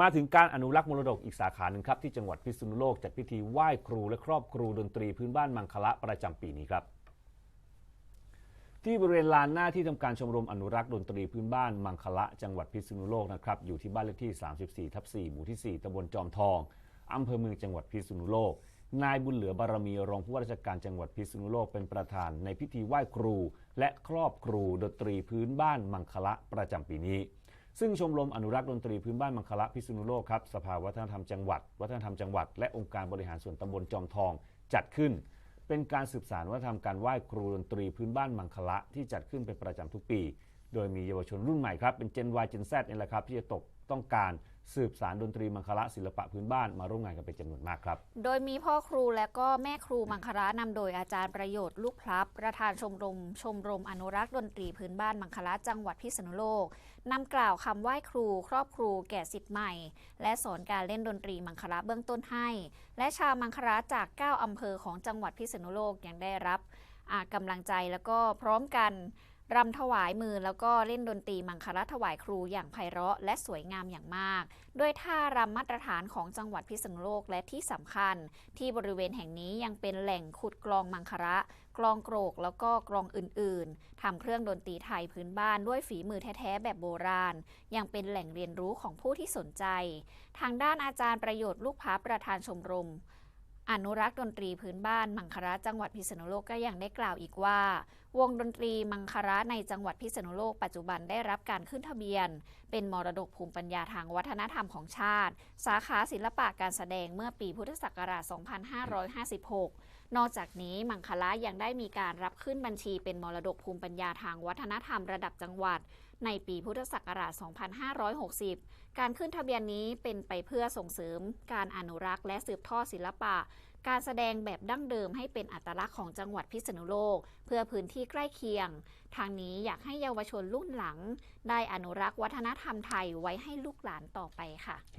มาถึงการอนุรักษ์มรดกอีกสาขาหนึ่งครับที่จังหวัดพิษณุโลกจัดพิธีไหว้ครูและครอบครูดนตรีพื้นบ้านมังคละประจำปีนี้ครับที่บริเวณลานหน้าที่ทำการชมรมอนุรักษ์ดนตรีพื้นบ้านมังคละจังหวัดพิษณุโลกนะครับอยู่ที่บ้านเลขที่ 34 ทับ 4 หมู่ที่ 4ตำบลจอมทองอำเภอเมืองจังหวัดพิษณุโลก นายบุญเหลือบารมีรองผู้ว่าราชการจังหวัดพิษณุโลกเป็นประธานในพิธีไหว้ครู และครอบครูดนตรีพื้นบ้านมังคละประจำปีนี้ ซึ่งชมรมอนุรักษ์ดนตรีพื้นบ้านมังคละพิษณุโลกครับสภาวัฒนธรรมจังหวัด วัฒนธรรมจังหวัด และองค์การบริหารส่วนตำบลจอมทองจัดขึ้น เป็นการสืบสานวัฒนธรรมการไหว้ครูดนตรีพื้นบ้านมังคละที่จัดขึ้นเป็นประจำทุกปี โดยมีเยาวชนรุ่นใหม่ครับ เป็น Gen Y Gen Z นี่แหละครับที่จะตกต้องการสืบสารดนตรีมังคละศิลปะพื้นบ้านมาร่วมงานกันเป็นจำนวนมากครับ โดยมีพ่อครูและก็แม่ครูมังคลานำโดยอาจารย์ประโยชน์ลูกพลับ ประธานชมรม ชมรมอนุรักษ์ดนตรีพื้นบ้านมังคลาจังหวัดพิษณุโลกนำกล่าวคำไหว้ครู ครอบครูแก่สิทธิ์ใหม่ และสอนการเล่นดนตรีมังคลาเบื้องต้นให้ และชาวมังคลาจาก 9อำเภอของจังหวัดพิษณุโลกยังได้รับอ่ากำลังใจแล้วก็พร้อมกัน รำถวายมือแล้วก็เล่นดนตรีมังคลาถวายครูอย่างไพเราะและสวยงามอย่างมาก ด้วยท่ารำมาตรฐานของจังหวัดพิษณุโลกและที่สำคัญ ที่บริเวณแห่งนี้ยังเป็นแหล่งขุดกลองมังคระกลองโกรกแล้วก็กลองอื่นๆทำเครื่องดนตรีไทยพื้นบ้านด้วยฝีมือแท้ๆแบบโบราณ ยังเป็นแหล่งเรียนรู้ของผู้ที่สนใจ ทางด้านอาจารย์ประโยชน์ลูกพาประธานชมรม อนุรักษ์ดนตรีพื้นบ้านมังคระจังหวัดพิษณุโลกก็ยังได้กล่าวอีกว่า วงดนตรีมังคระในจังหวัดพิษณุโลกปัจจุบันได้รับการขึ้นทะเบียน เป็นมรดกภูมิปัญญาทางวัฒนธรรมของชาติ สาขาศิลปะการแสดงเมื่อปีพุทธศักราช 2556 นอกจากนี้มังคละยังได้มีการรับขึ้นบัญชีเป็นมรดกภูมิปัญญาทางวัฒนธรรมระดับจังหวัด ในปีพุทธศักราช 2560 การขึ้นทะเบียนนี้เป็นไปเพื่อส่งเสริม การอนุรักษ์และสืบทอดศิลปะ การแสดงแบบดั้งเดิมให้เป็นอัตลักษณ์ของจังหวัดพิษณุโลก เพื่อพื้นที่ใกล้เคียง ทางนี้อยากให้เยาวชนรุ่นหลัง ได้อนุรักษ์วัฒนธรรมไทยไว้ให้ลูกหลานต่อไปค่ะ